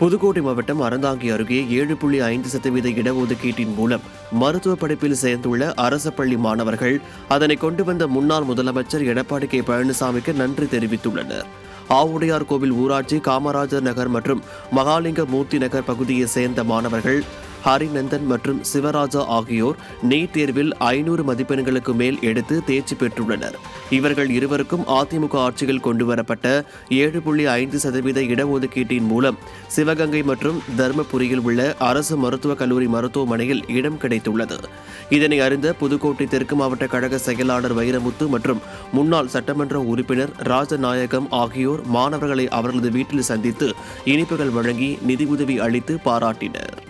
புதுக்கோட்டை மாவட்டம் அறந்தாங்கி அருகே ஏழு புள்ளி ஐந்து சதவீத இடஒதுக்கீட்டின் மூலம் மருத்துவ படிப்பில் சேர்ந்துள்ள அரசு பள்ளி மாணவர்கள் அதனை கொண்டு வந்த முன்னாள் முதலமைச்சர் எடப்பாடி கே பழனிசாமிக்கு நன்றி தெரிவித்துள்ளனர். ஆவுடையார் கோவில் ஊராட்சி காமராஜர் நகர் மற்றும் மகாலிங்க மூர்த்தி நகர் பகுதியை சேர்ந்த மாணவர்கள் ஹரிநந்தன் மற்றும் சிவராஜா ஆகியோர் நீட் தேர்வில் ஐநூறு மதிப்பெண்களுக்கு மேல் எடுத்து தேர்ச்சி பெற்றுள்ளனர். இவர்கள் இருவருக்கும் அதிமுக ஆட்சியில் கொண்டுவரப்பட்ட ஏழு புள்ளி ஐந்து சதவீத இடஒதுக்கீட்டின் மூலம் சிவகங்கை மற்றும் தர்மபுரியில் உள்ள அரசு மருத்துவக் கல்லூரி மருத்துவமனையில் இடம் கிடைத்துள்ளது. இதனை அறிந்த புதுக்கோட்டை தெற்கு மாவட்ட கழக செயலாளர் வைரமுத்து மற்றும் முன்னாள் சட்டமன்ற உறுப்பினர் ராஜநாயகம் ஆகியோர் மாணவர்களை அவர்களது வீட்டில் சந்தித்து இனிப்புகள் வழங்கி நிதியுதவி அளித்து பாராட்டினர்.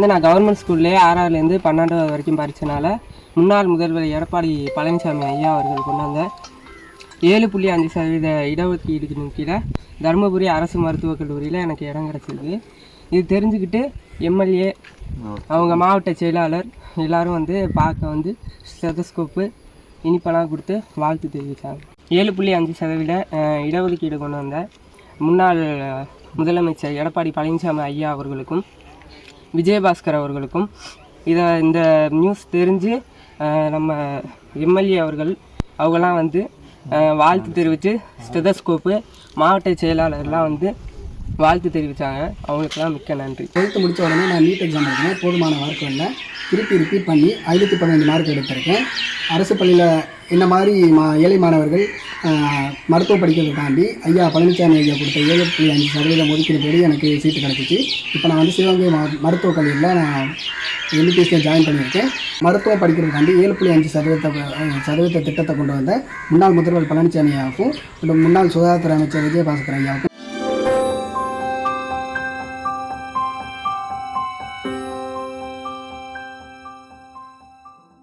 வந்து நான் கவர்மெண்ட் ஸ்கூல்லே ஆறாவதுலேருந்து பன்னெண்டாவது வரைக்கும் படித்தனால முன்னாள் முதல்வர் எடப்பாடி பழனிசாமி ஐயா அவர்கள் கொண்டாந்த ஏழு புள்ளி அஞ்சு சதவீத இடஒதுக்கீடுக்கு கீழே தருமபுரி அரசு மருத்துவக் கல்லூரியில் எனக்கு இடம் கிடச்சிருக்கு. இது தெரிஞ்சுக்கிட்டு எம்எல்ஏ அவங்க மாவட்ட செயலாளர் எல்லோரும் வந்து பார்க்க வந்து ஸ்டெதஸ்கோப்பு இனிப்பெல்லாம் கொடுத்து வாழ்த்து தெரிவித்தாங்க ஏழு புள்ளி அஞ்சு சதவீத இடஒதுக்கீடு கொண்டு வந்த முன்னாள் முதலமைச்சர் எடப்பாடி பழனிசாமி ஐயா அவர்களுக்கும் விஜயபாஸ்கர் அவர்களுக்கும் இதை இந்த நியூஸ் தெரிஞ்சு நம்ம எம்எல்ஏ அவர்கள் அவங்களாம் வந்து வாழ்த்து தெரிவித்து ஸ்டெதஸ்கோப்பு மாவட்ட செயலாளர்லாம் வந்து வாழ்த்து தெரிவித்தாங்க அவங்களுக்குலாம் மிக்க நன்றி. டுவெல்த்து முடித்த உடனே நான் நீட் எக்ஸாம் எழுதினேன். போதுமான மார்க் இல்லை திருப்பி ரிப்பீட் பண்ணி ஐநூற்றி பதினஞ்சு மார்க் எடுத்திருக்கேன். அரசு பள்ளியில் என்ன மாதிரி மா ஏழை மாணவர்கள் மருத்துவ மருத்துவம் படிக்கிறதை தாண்டி ஐயா பழனிசாமி ஐயா கொடுத்த ஏழு புள்ளி அஞ்சு சதவீதம் ஒதுக்கீடு எனக்கு சீட்டு கிடச்சிச்சு. இப்போ நான் வந்து சிவகங்கை மா மருத்துவக் கல்லூரியில் நான் எம்பிபிஎஸ்சில் ஜாயின் பண்ணியிருக்கேன். மருத்துவம் படிக்கிறதுக்காண்டி ஏழு புள்ளி அஞ்சு சதவீதத்தை சதவீத திட்டத்தை கொண்டு வந்த முன்னாள் முதல்வர் பழனிசாமி ஐயாவுக்கும் முன்னாள் சுகாதாரத்துறை அமைச்சர் விஜயபாஸ்கர் ஐயாவுக்கும்